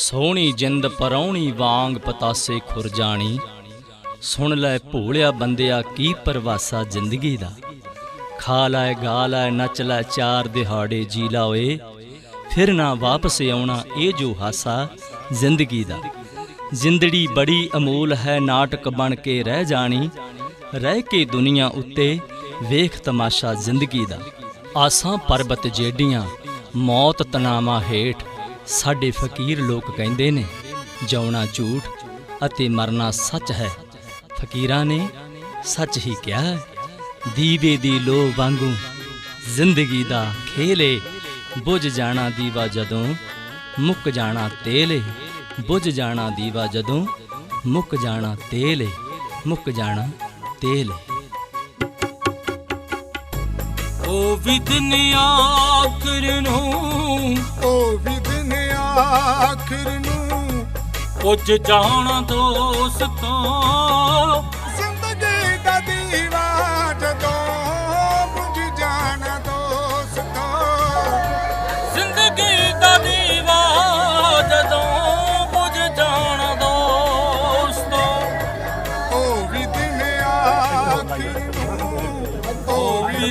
ਸੋਹਣੀ ਜਿੰਦ ਪਰੌਣੀ ਵਾਂਗ ਪਤਾਸੇ ਖੁਰ ਜਾਣੀ। ਸੁਣ ਲੈ ਭੋਲਿਆ ਬੰਦਿਆ ਕੀ ਪਰਵਾਸਾ ਜ਼ਿੰਦਗੀ ਦਾ। ਖਾ ਲੈ, ਗਾ ਲੈ, ਨੱਚ ਲੈ, ਚਾਰ ਦਿਹਾੜੇ ਜੀ ਲਾ ਓਏ ਫਿਰ ਨਾ ਵਾਪਸ ਆਉਣਾ ਇਹ ਜੋ ਹਾਸਾ ਜ਼ਿੰਦਗੀ ਦਾ। ਜ਼ਿੰਦੜੀ ਬੜੀ ਅਮੂਲ ਹੈ, ਨਾਟਕ ਬਣ ਕੇ ਰਹਿ ਜਾਣੀ। ਰਹਿ ਕੇ ਦੁਨੀਆ ਉੱਤੇ ਵੇਖ ਤਮਾਸ਼ਾ ਜ਼ਿੰਦਗੀ ਦਾ। ਆਸਾਂ ਪਰਬਤ ਜੇਡੀਆਂ, ਮੌਤ ਤਨਾਮਾ ਹੇਠ ਸਾਡੇ ਫਕੀਰ ਲੋਕ ਕਹਿੰਦੇ ਨੇ, ਜਾਉਣਾ ਝੂਠ ਅਤੇ ਮਰਨਾ ਸੱਚ ਹੈ। ਫਕੀਰਾਂ ਨੇ ਸੱਚ ਹੀ ਕਿਹਾ ਹੈ, ਦੀਵੇ ਦੀ ਲੋ ਵਾਂਗੂ ਜ਼ਿੰਦਗੀ ਦਾ ਖੇਲੇ ਬੁਝ ਜਾਣਾ ਦੀਵਾ ਜਦੋਂ ਮੁੱਕ ਜਾਣਾ ਤੇਲੇ ਬੁਝ ਜਾਣਾ ਦੀਵਾ ਜਦੋਂ ਮੁੱਕ ਜਾਣਾ ਤੇਲੇ ਮੁੱਕ ਜਾਣਾ ਤੇਲੇ ਉਹ ਵੀ ਦਿਨ ਆਖਰ ਨੂੰ ਉਹ ਵੀ ਦਿਨ ਆਖਰ ਨੂੰ ਪੁੱਜ ਜਾਣਾ ਦੋਸਤੋ ਜ਼ਿੰਦਗੀ ਦਾ ਦੀਵਾ ਜਦੋਂ ਬੁਝ ਜਾਣਾ ਦੋਸਤੋ ਜ਼ਿੰਦਗੀ ਦਾ ਦੀਵਾ ਜਦੋਂ ਬੁਝ ਜਾਣਾ ਦੋਸਤੋ ਉਹ ਵੀ ਦਿਨ ਆਖਰ ਨੂੰ ਉਹ ਵੀ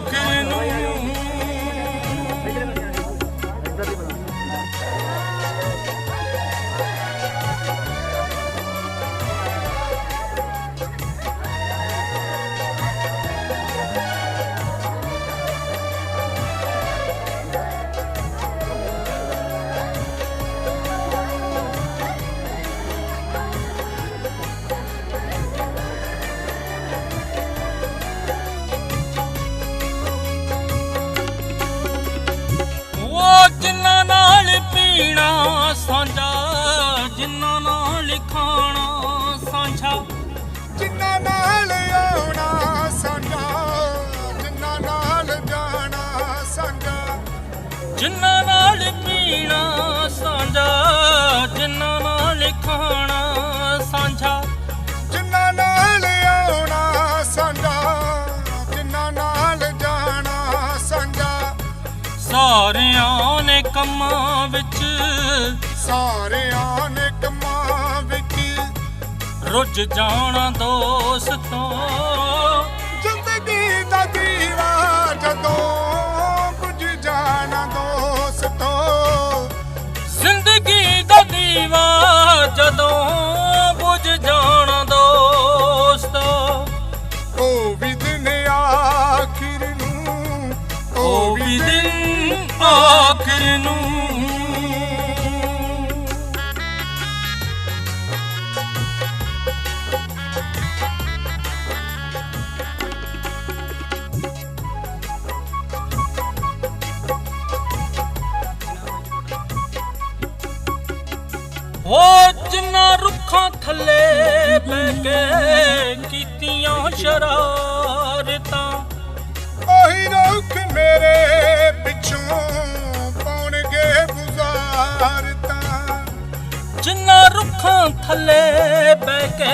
ਜਿੰਨਾਂ ਨਾਲ ਪੀਣਾ ਸਾਂਝਾ ਜਿੰਨਾਂ ਨਾਲ ਖਾਣਾ ਸਾਂਝਾ। ਜਿੰਨਾ ਨਾਲ ਆਉਣਾ ਸਾਡਾ ਜਿੰਨਾ ਨਾਲ ਜਾਣਾ ਸਾਡਾ ਸਾਰਿਆਂ ਨੇ ਕੰਮਾਂ ਵਿੱਚ ਸਾਰਿਆਂ ਨੇ ਕੰਮਾਂ ਵਿੱਚ ਰੁੱਝ ਜਾਣਾ ਦੋਸਤੋ। ਜ਼ਿੰਦਗੀ ਦਾ ਦੀਵਾ ਜਦੋਂ ਜ਼ਿੰਦਗੀ ਦਾ ਦੀਵਾ ਜਦੋਂ ਬੁਝ ਜਾਣਾ ਦੋਸਤੋ। ਉਹ ਵੀ ਦਿਨ ਆਖਿਰ ਨੂੰ ਉਹ ਵੀ ਦਿਨ ਆਖਰ ਨੂੰ ਉਹ ਜਿੰਨਾ ਰੁੱਖਾਂ ਥੱਲੇ ਬਹਿ ਕੇ ਕੀਤੀਆਂ ਸ਼ਰਾਰਤਾਂ। ਉਹੀ ਰੁੱਖ ਮੇਰੇ ਪਿੱਛੋਂ ਪਾਉਣਗੇ ਬੁਜ਼ਾਰਤਾਂ ਜਿੰਨਾ ਰੁੱਖਾਂ ਥੱਲੇ ਬਹਿ ਕੇ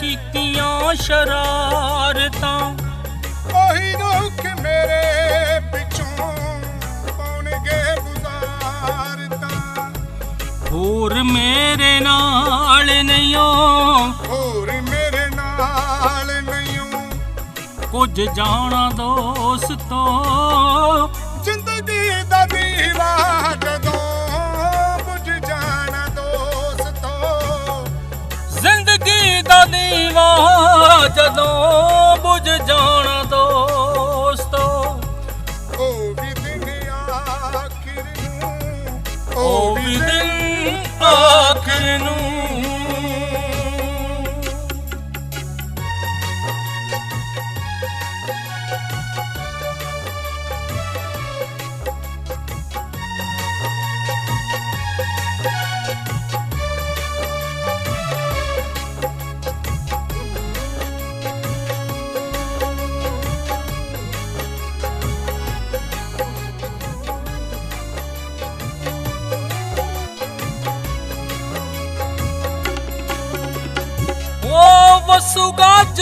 ਕੀਤੀਆਂ ਸ਼ਰਾਰਤਾਂ। ਹੋਰ ਮੇਰੇ ਨਾਲ ਨਹੀਂਓ। ਹੋਰ ਮੇਰੇ ਨਾਲ ਨਹੀਂ ਕੁਝ ਜਾਣਾ ਦੋਸਤੋ। ਜ਼ਿੰਦਗੀ ਦਾ ਦੀਵਾ ਜਦੋਂ ਬੁਝ ਜਾਣਾ ਦੋਸਤੋ। ਜ਼ਿੰਦਗੀ ਦਾ ਦੀਵਾ ਜਦੋਂ ਬੁਝ ਜਾਣਾ ਦੋਸਤੋ। ਉਹ ਵੀ ਦਿਨ ਆਖਿਰ ਨੂੰ ਉਹ ਵੀ ਦਿਨ ਆਖਰ ਨੂੰ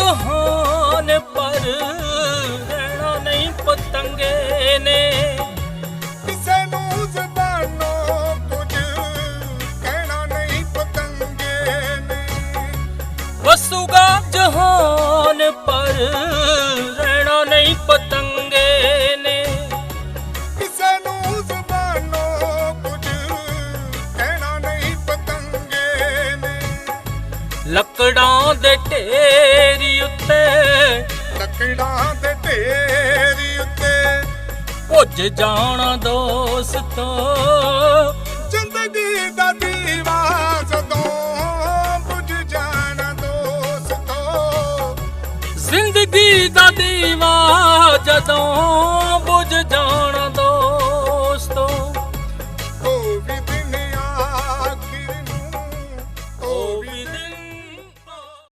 ਜਹਾਨ ਪਰ ਰਹਿਣਾ ਨਹੀਂ ਪਤੰਗੇ। ਲੱਕੜਾਂ ਦੇ ਢੇਰੀ ਉੱਤੇ। ਲੱਕੜਾਂ ਦੇ ਢੇਰੀ ਉੱਤੇ। ਭੁੱਜ ਜਾਣਾ ਦੋਸਤੋ। ਜ਼ਿੰਦਗੀ ਦਾ ਦੀਵਾ ਜਦੋਂ ਬੁਝ ਜਾਣਾ ਦੋਸਤੋ। ਜ਼ਿੰਦਗੀ ਦਾ ਦੀਵਾ ਜਦੋਂ